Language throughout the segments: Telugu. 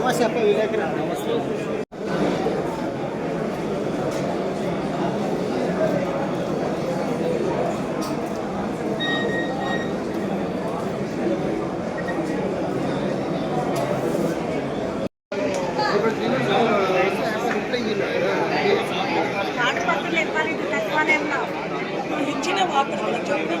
నమస్తే అప్ప విలేకరి నమస్తే ఇచ్చిన వార్తలు చెప్పిన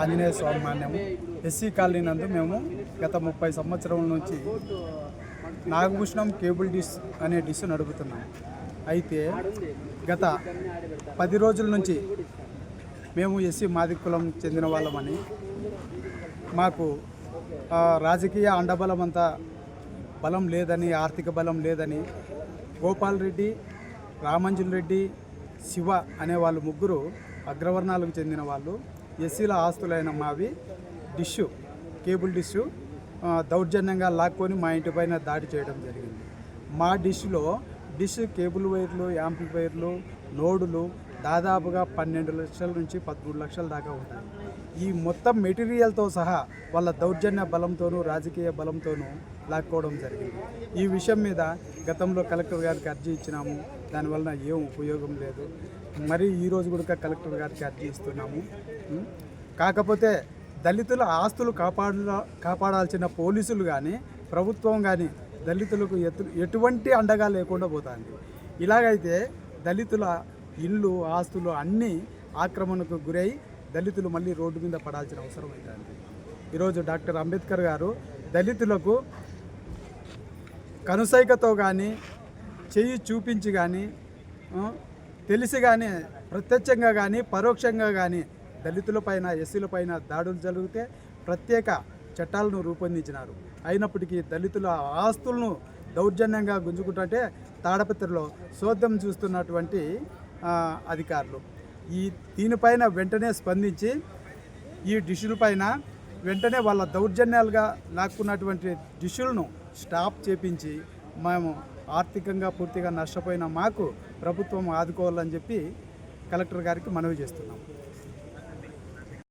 ఆంజనేయ స్వామి మాన్యము. ఎస్సీ కాలనీ నందు మేము గత ముప్పై సంవత్సరం నుంచి నాగభూషణం కేబుల్ డిష్ అనే డిష్ నడుపుతున్నాం అయితే గత పది రోజుల నుంచి మేము ఎస్సీ మాది కులం చెందిన వాళ్ళమని మాకు రాజకీయ అండబలం అంతా బలం లేదని ఆర్థిక బలం లేదని గోపాల్ రెడ్డి రామంజుల్ రెడ్డి శివ అనే వాళ్ళు ముగ్గురు అగ్రవర్ణాలకు చెందిన వాళ్ళు. ఎస్సీల ఆస్తులైన మావి డిష్ కేబుల్ డిష్ దౌర్జన్యంగా లాక్కొని మా ఇంటి పైన దాడి చేయడం జరిగింది. మా డిష్లో డిష్ కేబుల్ వైర్లు యాంప్లిఫైర్లు నోడులు దాదాపుగా పన్నెండు లక్షల నుంచి పదమూడు లక్షల దాకా ఉంటాయి ఈ మొత్తం మెటీరియల్తో సహా వాళ్ళ దౌర్జన్య బలంతోనూ రాజకీయ బలంతోనూ లాక్కోవడం జరిగింది. ఈ విషయం మీద గతంలో కలెక్టర్ గారికి అర్జీ ఇచ్చినాము. దానివలన ఏం ఉపయోగం లేదు. మరి ఈరోజు కూడా కలెక్టర్ గారికి అర్జీ ఇస్తున్నాము. కాకపోతే దళితుల ఆస్తులు కాపాడ కాపాడాల్సిన పోలీసులు కానీ ప్రభుత్వం కానీ దళితులకు ఎటు ఎటువంటి అండగా లేకుండా పోతుంది. ఇలాగైతే దళితుల ఇల్లు ఆస్తులు అన్నీ ఆక్రమణకు గురై దళితులు మళ్ళీ రోడ్డు మీద పడాల్సిన అవసరం అవుతుంది ఈరోజు డాక్టర్ అంబేద్కర్ గారు దళితులకు కనుసైకతో కానీ చెయ్యి చూపించి కానీ తెలిసి కానీ ప్రత్యక్షంగా కానీ పరోక్షంగా కానీ దళితులపైన ఎస్సీలపైన దాడులు జరిగితే ప్రత్యేక చట్టాలను రూపొందించినారు. అయినప్పటికీ దళితుల ఆస్తులను దౌర్జన్యంగా గుంజుకుంటుంటే తాడపత్రిలో శోద్యం చూస్తున్నటువంటి అధికారులు. ఈ దీనిపైన వెంటనే స్పందించి ఈ డిష్యుల పైన వెంటనే వాళ్ళ దౌర్జన్యాలుగా లాక్కున్నటువంటి డిష్యులను స్టాప్ చేపించి మేము ఆర్థికంగా పూర్తిగా నష్టపోయిన మాకు ప్రభుత్వం ఆదుకోవాలని చెప్పి కలెక్టర్ గారికి మనవి చేస్తున్నాం.